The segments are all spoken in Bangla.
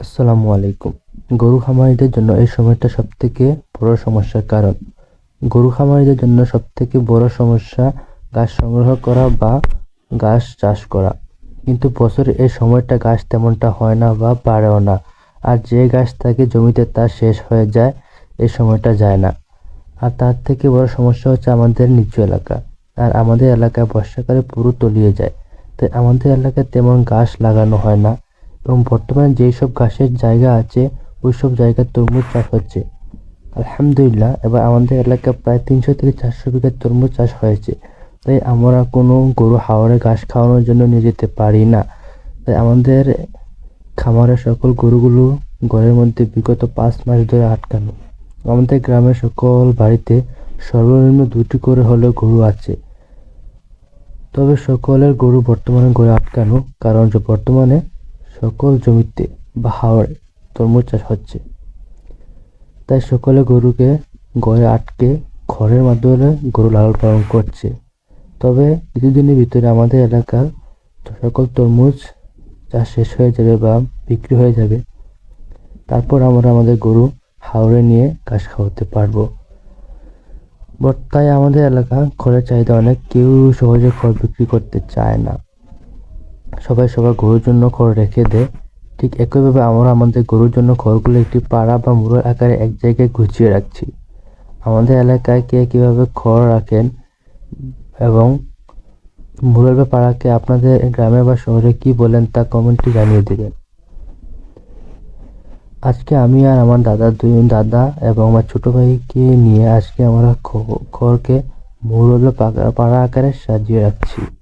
আসসালামু আলাইকুম। গরু খামারিদের জন্য এই সময়টা সবথেকে বড় সমস্যার কারণ। গরু খামারিদের জন্য সবথেকে বড় সমস্যা ঘাস সংগ্রহ করা বা ঘাস চাষ করা। কিন্তু বছরে এই সময়টা ঘাস তেমনটা হয় না বা পারেও না। আর যে ঘাস থাকে জমিতে তা শেষ হয়ে যায়, এই সময়টা যায় না। আর তার থেকে বড় সমস্যা হচ্ছে আমাদের নিচু এলাকা। আর আমাদের এলাকায় বর্ষাকালে পুরো তলিয়ে যায়। তাই আমাদের এলাকায় তেমন ঘাস লাগানো হয় না। এবং বর্তমানে যেই সব ঘাসের জায়গা আছে ওই সব জায়গায় তরমুজ চাষ হচ্ছে। আলহামদুলিল্লাহ, এবার আমাদের এলাকায় প্রায় তিনশো থেকে চারশো বিঘা তরমুজ চাষ হয়েছে। তাই আমরা কোনো গরু হাওড়ে ঘাস খাওয়ানোর জন্য নিয়ে যেতে পারি না। তাই আমাদের খামারের সকল গরুগুলো ঘরের মধ্যে বিগত পাঁচ মাস ধরে আটকানো। আমাদের গ্রামের সকল বাড়িতে সর্বনিম্ন দুটি করে হলেও গরু আছে। তবে সকলের গরু বর্তমানে ঘরে আটকানো, কারণ বর্তমানে সকল জমিতে বা হাওড়ে তরমুজ চাষ হচ্ছে। তাই সকলে গরুকে ঘরে আটকে খড়ের মাধ্যমে গরু লালন পালন করছে। তবে কিছুদিনের ভিতরে আমাদের এলাকার সকল তরমুজ চাষ শেষ হয়ে যাবে বা বিক্রি হয়ে যাবে। তারপর আমরা আমাদের গরু হাওড়ে নিয়ে ঘাস খাওয়াতে পারব। তাই আমাদের এলাকা খড়ের চাহিদা অনেক, কেউ সহজে খড় বিক্রি করতে চায় না। সবাই সবার গরুর জন্য খড় রেখে দেয় ঠিক একইভাবে আমরা আমাদের গরুর জন্য খড়গুলো একটি পাড়া বা মুড়োর আকারে এক জায়গায় গুছিয়ে রাখছি। আমাদের এলাকায় কে কীভাবে খড় রাখেন এবং মুড়োর বা পাড়াকে আপনাদের গ্রামে বা শহরে কি বলেন তা কমেন্টে জানিয়ে দেবেন। আজকে আমি আর আমার দাদা দুই দাদা এবং আমার ছোট ভাইকে নিয়ে আজকে আমরা খড়কে মুড়ো বা পাকা- পাড়া আকারে সাজিয়ে রাখছি।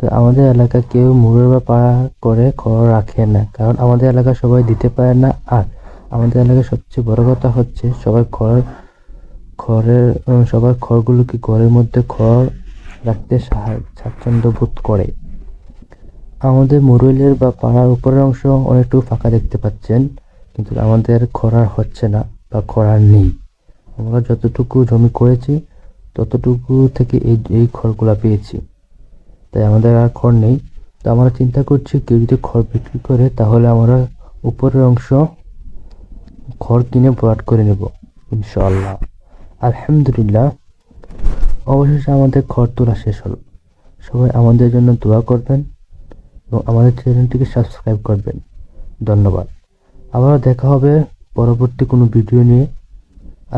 তো আমাদের এলাকা কেউ মুড়ের বা পাড়া করে খড় রাখে না, কারণ আমাদের এলাকা সবাই দিতে পারে না। আর আমাদের এলাকায় সবচেয়ে বড় কথা হচ্ছে সবাই খড়, খড়ের সবার খড়গুলোকে ঘরের মধ্যে খড় রাখতে স্বাচ্ছন্দ্য বোধ করে। আমাদের মুরুলের বা পাড়ার উপরের অংশ অনেকটুকু ফাঁকা দেখতে পাচ্ছেন, কিন্তু আমাদের খরার হচ্ছে না বা খরার নেই। আমরা যতটুকু জমি করেছি, ততটুকু থেকে এই এই খড়গুলা পেয়েছি। তাই আমাদের আর খড় নেই। তো আমরা চিন্তা করছি কেউ যদি খড় বিক্রি করে, তাহলে আমরা উপরের অংশ খড় কিনে ভরাট করে নেব, ইনশাআল্লাহ। আলহামদুলিল্লাহ, অবশেষে আমাদের খড় তোলা শেষ হলো। সবাই আমাদের জন্য দোয়া করবেন এবং আমাদের চ্যানেলটিকে সাবস্ক্রাইব করবেন। ধন্যবাদ। আবার দেখা হবে পরবর্তী কোনো ভিডিও নিয়ে।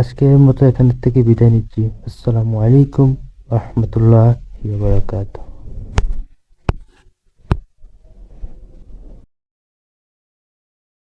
আজকের মতো এখান থেকে বিদায় নিচ্ছি। আসসালামু আলাইকুম রহমতুল্লাহ বারকাতুহ।